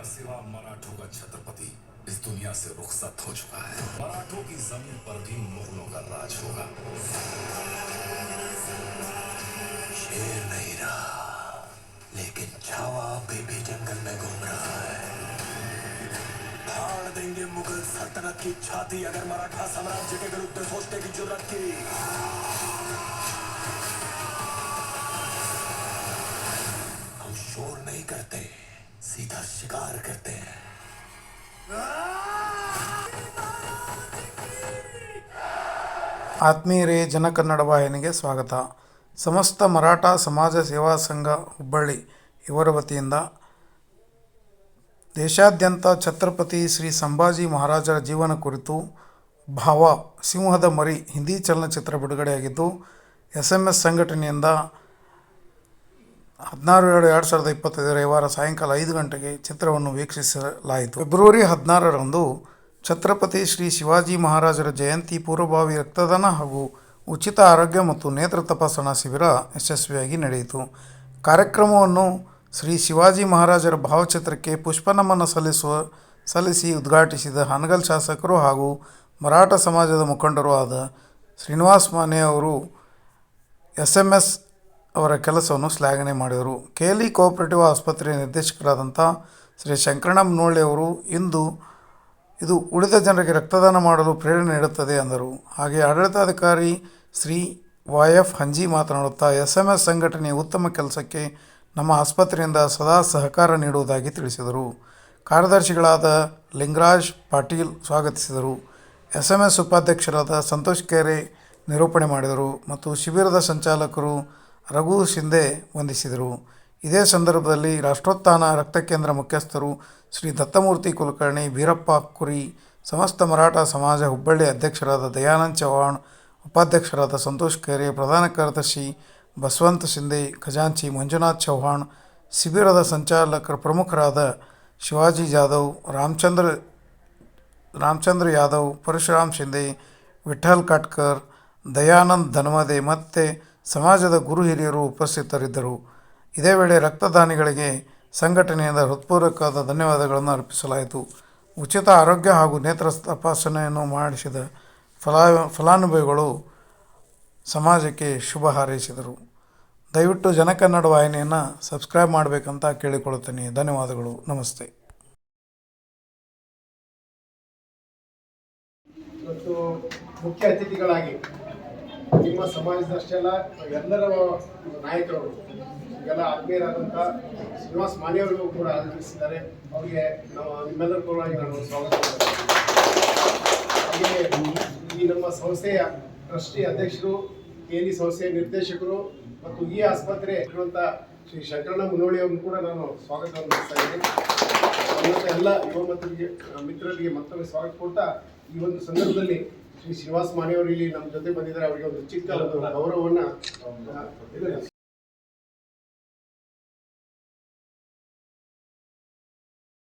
का सिवा मराठों का छत्रपति इस दुनिया से रुखसत हो चुका है। मराठों की ज़मीन पर भी मुगलों का राज होगा। शेर नहीं रहा, लेकिन छावा भी जंगल में घूम रहा है। फाड़ देंगे मुगल सल्तनत की छाती अगर मराठा साम्राज्य के विरुद्ध सोचने की ज़रूरत की सीधा शिकार करते हैं ಆತ್ಮೀಯರೇ ಜನಕನ್ನಡ ವಾಹಿನಿಗೆ ಸ್ವಾಗತ ಸಮಸ್ತ ಮರಾಠ ಸಮಾಜ ಸೇವಾ ಸಂಘ ಹುಬ್ಬಳ್ಳಿ ಇವರ ವತಿಯಿಂದ ದೇಶಾದ್ಯಂತ ಛತ್ರಪತಿ ಶ್ರೀ ಸಂಭಾಜಿ ಮಹಾರಾಜರ ಜೀವನ ಕುರಿತು ಭಾವ ಸಿಂಹದ ಮರಿ ಹಿಂದಿ ಚಲನಚಿತ್ರ ಬಿಡುಗಡೆಯಾಗಿದ್ದು ಎಸ್ ಎಂ ಎಸ್ ಸಂಘಟನೆಯಿಂದ ಹದಿನಾರು ಎರಡು ಎರಡು ಸಾವಿರದ ಇಪ್ಪತ್ತೈದು ರವಿವಾರ ಸಾಯಂಕಾಲ ಐದು ಗಂಟೆಗೆ ಚಿತ್ರವನ್ನು ವೀಕ್ಷಿಸಲಾಯಿತು. ಫೆಬ್ರವರಿ ಹದಿನಾರರಂದು ಛತ್ರಪತಿ ಶ್ರೀ ಶಿವಾಜಿ ಮಹಾರಾಜರ ಜಯಂತಿ, ಪೂರ್ವಭಾವಿ ರಕ್ತದಾನ ಹಾಗೂ ಉಚಿತ ಆರೋಗ್ಯ ಮತ್ತು ನೇತ್ರ ತಪಾಸಣಾ ಶಿಬಿರ ಯಶಸ್ವಿಯಾಗಿ ನಡೆಯಿತು. ಕಾರ್ಯಕ್ರಮವನ್ನು ಶ್ರೀ ಶಿವಾಜಿ ಮಹಾರಾಜರ ಭಾವಚಿತ್ರಕ್ಕೆ ಪುಷ್ಪನಮನ ಸಲ್ಲಿಸುವ, ಸಲ್ಲಿಸಿ ಉದ್ಘಾಟಿಸಿದ ಹಾನಗಲ್ ಶಾಸಕರು ಹಾಗೂ ಮರಾಠ ಸಮಾಜದ ಮುಖಂಡರು ಆದ ಶ್ರೀನಿವಾಸ್ ಮಾನೆ ಅವರು ಎಸ್ ಎಂ ಎಸ್ ಅವರ ಕೆಲಸವನ್ನು ಶ್ಲಾಘನೆ ಮಾಡಿದರು. ಕೇಲಿ ಕೋಆಪರೇಟಿವ್ ಆಸ್ಪತ್ರೆಯ ನಿರ್ದೇಶಕರಾದಂಥ ಶ್ರೀ ಶಂಕರಣಮ್ ನೋಳೆ ಅವರು, ಇಂದು ಇದು ಉಳಿದ ಜನರಿಗೆ ರಕ್ತದಾನ ಮಾಡಲು ಪ್ರೇರಣೆ ನೀಡುತ್ತದೆ ಎಂದರು ಹಾಗೆ ಆಡಳಿತಾಧಿಕಾರಿ ಶ್ರೀ ವೈ ಎಫ್ ಹಂಜಿ ಮಾತನಾಡುತ್ತಾ ಎಸ್ ಎಂ ಎಸ್ ಸಂಘಟನೆಯ ಉತ್ತಮ ಕೆಲಸಕ್ಕೆ ನಮ್ಮ ಆಸ್ಪತ್ರೆಯಿಂದ ಸದಾ ಸಹಕಾರ ನೀಡುವುದಾಗಿ ತಿಳಿಸಿದರು. ಕಾರ್ಯದರ್ಶಿಗಳಾದ ಲಿಂಗರಾಜ್ ಪಾಟೀಲ್ ಸ್ವಾಗತಿಸಿದರು. ಎಸ್ ಎಂ ಎಸ್ ಉಪಾಧ್ಯಕ್ಷರಾದ ಸಂತೋಷ್ ಕೆರೆ ನಿರೂಪಣೆ ಮಾಡಿದರು. ಮತ್ತು ಶಿಬಿರದ ಸಂಚಾಲಕರು ರಘು ಶಿಂದೆ ವಂದಿಸಿದರು. ಇದೇ ಸಂದರ್ಭದಲ್ಲಿ ರಾಷ್ಟ್ರೋತ್ಥಾನ ರಕ್ತಕೇಂದ್ರ ಮುಖ್ಯಸ್ಥರು ಶ್ರೀ ದತ್ತಮೂರ್ತಿ ಕುಲಕರ್ಣಿ ವೀರಪ್ಪ ಕುರಿ, ಸಮಸ್ತ ಮರಾಠ ಸಮಾಜ ಹುಬ್ಬಳ್ಳಿ ಅಧ್ಯಕ್ಷರಾದ ದಯಾನಂದ್ ಚವ್ಹಾಣ್ ಉಪಾಧ್ಯಕ್ಷರಾದ ಸಂತೋಷ್ ಖೇರೆ, ಪ್ರಧಾನ ಕಾರ್ಯದರ್ಶಿ ಬಸವಂತ ಶಿಂದೆ ಖಜಾಂಚಿ ಮಂಜುನಾಥ್ ಚೌಹಾಣ್, ಶಿಬಿರದ ಸಂಚಾಲಕರ ಪ್ರಮುಖರಾದ ಶಿವಾಜಿ ಜಾಧವ್, ರಾಮಚಂದ್ರ ರಾಮಚಂದ್ರ ಯಾದವ್, ಪರಶುರಾಮ್ ಶಿಂದೆ ವಿಠಲ್ ಕಾಟ್ಕರ್, ದಯಾನಂದ್ ಧನ್ವದೆ ಮತ್ತು ಸಮಾಜದ ಗುರು ಹಿರಿಯರು ಉಪಸ್ಥಿತರಿದ್ದರು. ಇದೇ ವೇಳೆ ರಕ್ತದಾನಿಗಳಿಗೆ ಸಂಘಟನೆಯಿಂದ ಹೃತ್ಪೂರ್ವಕವಾದ ಧನ್ಯವಾದಗಳನ್ನು ಅರ್ಪಿಸಲಾಯಿತು. ಉಚಿತ ಆರೋಗ್ಯ ಹಾಗೂ ನೇತ್ರ ತಪಾಸಣೆಯನ್ನು ಮಾಡಿಸಿದ ಫಲಾ, ಫಲಾನುಭವಿಗಳು ಸಮಾಜಕ್ಕೆ ಶುಭ ಹಾರೈಸಿದರು. ದಯವಿಟ್ಟು ಜನಕನ್ನಡ ವಾಹಿನಿಯನ್ನು ಸಬ್ಸ್ಕ್ರೈಬ್ ಮಾಡಬೇಕಂತ ಕೇಳಿಕೊಳ್ಳುತ್ತೇನೆ. ಧನ್ಯವಾದಗಳು. ನಮಸ್ತೆ. ಮುಖ್ಯ ಅತಿಥಿಗಳಾಗಿ ನಿಮ್ಮ ಸಮಾಜದಷ್ಟೇ ಅಲ್ಲ ಎಲ್ಲರ ನಾಯಕರು. ಈಗೆಲ್ಲ ಆತ್ಮೀಯರಾದಂಥ ಶ್ರೀನಿವಾಸ್ ಮಾನೆಯವರಿಗೂ ಕೂಡ ಆಗಮಿಸಿದ್ದಾರೆ ಅವರಿಗೆ ನಾವು ನಿಮ್ಮೆಲ್ಲರ ಪರವಾಗಿ ನಾನು ಸ್ವಾಗತ ಈ ನಮ್ಮ ಸಂಸ್ಥೆಯ ಟ್ರಸ್ಟಿ ಅಧ್ಯಕ್ಷರು ಕೇಲಿ ಸಂಸ್ಥೆಯ ನಿರ್ದೇಶಕರು ಮತ್ತು ಈ ಆಸ್ಪತ್ರೆ ಇರುವಂಥ ಶ್ರೀ ಶಂಕರಣ್ಣ ಅವ್ರನ್ನು ಕೂಡ ನಾನು ಸ್ವಾಗತವನ್ನು ಮಾಡ್ತಾ ಇದ್ದೀನಿ. ಎಲ್ಲ ಯುವ ಮಿತ್ರರಿಗೆ ಮಿತ್ರರಿಗೆ ಮತ್ತೊಮ್ಮೆ ಸ್ವಾಗತ ಕೊಡ್ತಾ ಈ ಒಂದು ಸಂದರ್ಭದಲ್ಲಿ ಶ್ರೀ ಶ್ರೀನಿವಾಸ್ ಮಾನೆಯವರು ಇಲ್ಲಿ ನಮ್ಮ ಜೊತೆ ಬಂದಿದ್ದಾರೆ. ಅವರಿಗೆ ಒಂದು ಚಿಕ್ಕ ಒಂದು ಗೌರವವನ್ನು